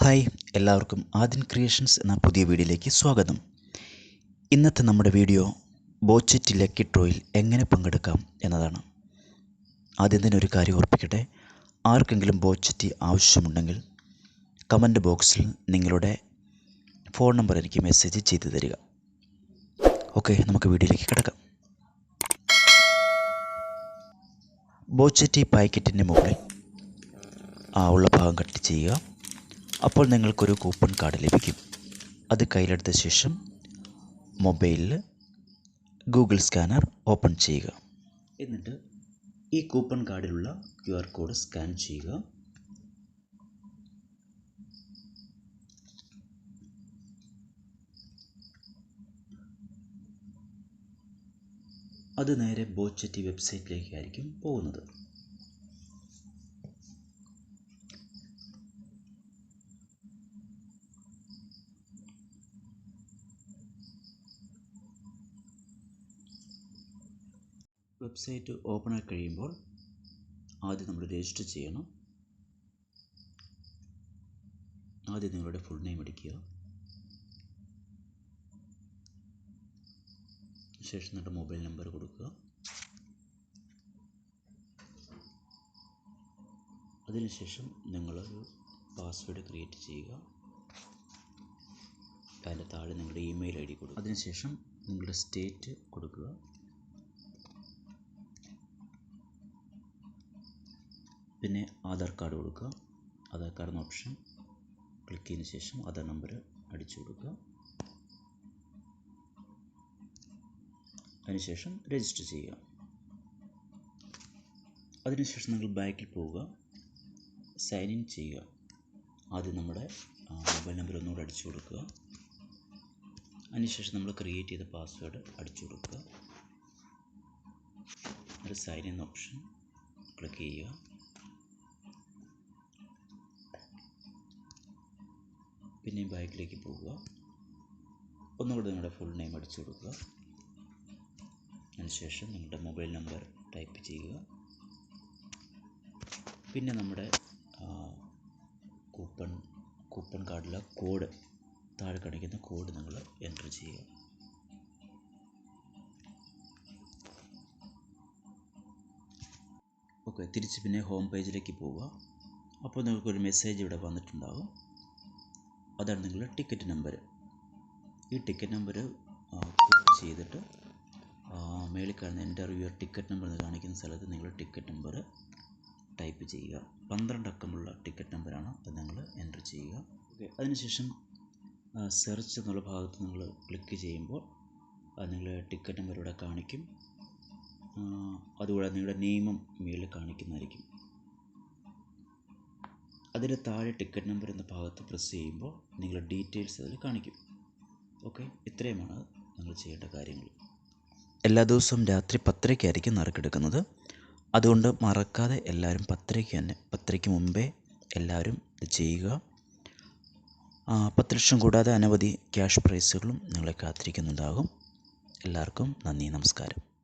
Hi എല്ലാവർക്കും ആദിൻ creations എന്ന പുതിയ വീഡിയോയിലേക്ക് സ്വാഗതം. ഇന്നത്തെ നമ്മുടെ വീഡിയോ ബോച്ചറ്റ് ലക്കി ഡ്രോയിൽ എങ്ങനെ പങ്കെടുക്കാം എന്നതാണ്. ആദ്യം തന്നെ ഒരു കാര്യം ഓർപ്പിക്കട്ടെ. ആർക്കെങ്കിലും ബോച്ചറ്റ് ആവശ്യമുണ്ടെങ്കിൽ കമന്റ് ബോക്സിൽ നിങ്ങളുടെ ഫോൺ നമ്പർ എനിക്ക് മെസ്സേജ് ചെയ്തു തരിക. ഓക്കെ നമുക്ക് വീഡിയോയിലേക്ക് കിടക്കാം. ബോച്ചറ്റി പാക്കറ്റിന്റെ മുകളിൽ ആ ഉള്ള ഭാഗം കട്ട് ചെയ്യുക. അപ്പോൾ നിങ്ങൾക്കൊരു കൂപ്പൺ കാർഡ് ലഭിക്കും. അത് കയ്യിലെടുത്ത ശേഷം മൊബൈലിൽ ഗൂഗിൾ സ്കാനർ ഓപ്പൺ ചെയ്യുക. എന്നിട്ട് ഈ കൂപ്പൺ കാർഡിലുള്ള ക്യു ആർ കോഡ് സ്കാൻ ചെയ്യുക. അത് നേരെ ബോച്ചറ്റി വെബ്സൈറ്റിലേക്കായിരിക്കും പോകുന്നത്. വെബ്സൈറ്റ് ഓപ്പൺ കഴിയുമ്പോൾ ആദ്യം നമ്മൾ രജിസ്റ്റർ ചെയ്യണം. ആദ്യം നിങ്ങളുടെ ഫുൾ നെയിം അടിക്കുക ശേഷം നിങ്ങളുടെ മൊബൈൽ നമ്പർ കൊടുക്കുക. അതിനുശേഷം നിങ്ങളൊരു പാസ്വേഡ് ക്രിയേറ്റ് ചെയ്യുക. അതിന്റെ താഴെ നിങ്ങളുടെ ഇമെയിൽ ഐ ഡി കൊടുക്കുക. അതിനുശേഷം നിങ്ങളുടെ സ്റ്റേറ്റ് കൊടുക്കുക. പിന്നെ ആധാർ കാർഡ് കൊടുക്കുക. ആധാർ കാർഡ് എന്ന ഓപ്ഷൻ. ക്ലിക്ക് ചെയ്തതിന് ശേഷം ആധാർ നമ്പർ അടിച്ചു കൊടുക്കുക. അതിനുശേഷം രജിസ്റ്റർ ചെയ്യുക. അതിനുശേഷം നിങ്ങൾ ബാക്കിൽ പോവുക. സൈൻ ഇൻ ചെയ്യുക. ആദ്യം നമ്മുടെ മൊബൈൽ നമ്പർ ഒന്നുകൂടെ അടിച്ചു കൊടുക്കുക. അതിനുശേഷം നമ്മൾ ക്രിയേറ്റ് ചെയ്ത പാസ്വേഡ് അടിച്ചു കൊടുക്കുക. ഒരു സൈൻ ഇൻ ഓപ്ഷൻ ക്ലിക്ക് ചെയ്യുക. പിന്നെയും ബാക്കിലേക്ക് പോവുക. ഒന്നുകൂടെ നിങ്ങളുടെ ഫുൾ നെയിം അടിച്ചു കൊടുക്കുക. അതിനുശേഷം നിങ്ങളുടെ മൊബൈൽ നമ്പർ ടൈപ്പ് ചെയ്യുക. പിന്നെ നമ്മുടെ കൂപ്പൺ കൂപ്പൺ കാർഡിലെ കോഡ് താഴെ കാണിക്കുന്ന കോഡ് നിങ്ങൾ എന്റർ ചെയ്യുക. ഓക്കെ തിരിച്ച് പിന്നെ ഹോം പേജിലേക്ക് പോവുക. അപ്പോൾ നിങ്ങൾക്കൊരു മെസ്സേജ് ഇവിടെ വന്നിട്ടുണ്ടാകും അതാണ് നിങ്ങളുടെ ടിക്കറ്റ് നമ്പർ ഈ ടിക്കറ്റ് നമ്പർ ക്ലിക്ക് ചെയ്തിട്ട് മേളിൽ കാണുന്ന എന്റർ യുവർ ടിക്കറ്റ് നമ്പർ എന്ന് കാണിക്കുന്ന സ്ഥലത്ത് നിങ്ങൾ ടിക്കറ്റ് നമ്പർ ടൈപ്പ് ചെയ്യുക. പന്ത്രണ്ട് അക്കമുള്ള ടിക്കറ്റ് നമ്പറാണ് അത് നിങ്ങൾ എന്റർ ചെയ്യുക. ഓക്കെ അതിനുശേഷം സെർച്ച് എന്നുള്ള ഭാഗത്ത് നിങ്ങൾ ക്ലിക്ക് ചെയ്യുമ്പോൾ അത് നിങ്ങളുടെ ടിക്കറ്റ് നമ്പർ ഇവിടെ കാണിക്കും. അതുകൂടാതെ നിങ്ങളുടെ നെയിമും മേളിൽ കാണിക്കുന്നതായിരിക്കും. അതിന് താഴെ ടിക്കറ്റ് നമ്പർ എന്ന ഭാഗത്ത് പ്രസ് ചെയ്യുമ്പോൾ നിങ്ങളുടെ ഡീറ്റെയിൽസ് അതിൽ കാണിക്കും. ഓക്കെ ഇത്രയുമാണ് നിങ്ങൾ ചെയ്യേണ്ട കാര്യങ്ങൾ. എല്ലാ ദിവസവും രാത്രി പത്തരയ്ക്കായിരിക്കും നറുക്കെടുക്കുന്നത് അതുകൊണ്ട് മറക്കാതെ എല്ലാവരും പത്തരയ്ക്ക് തന്നെ പത്തരയ്ക്ക് മുമ്പേ എല്ലാവരും ഇത് ചെയ്യുക. പത്ത് ലക്ഷം കൂടാതെ അനവധി ക്യാഷ് പ്രൈസുകളും നിങ്ങളെ കാത്തിരിക്കുന്നുണ്ടാകും എല്ലാവർക്കും നന്ദി നമസ്കാരം.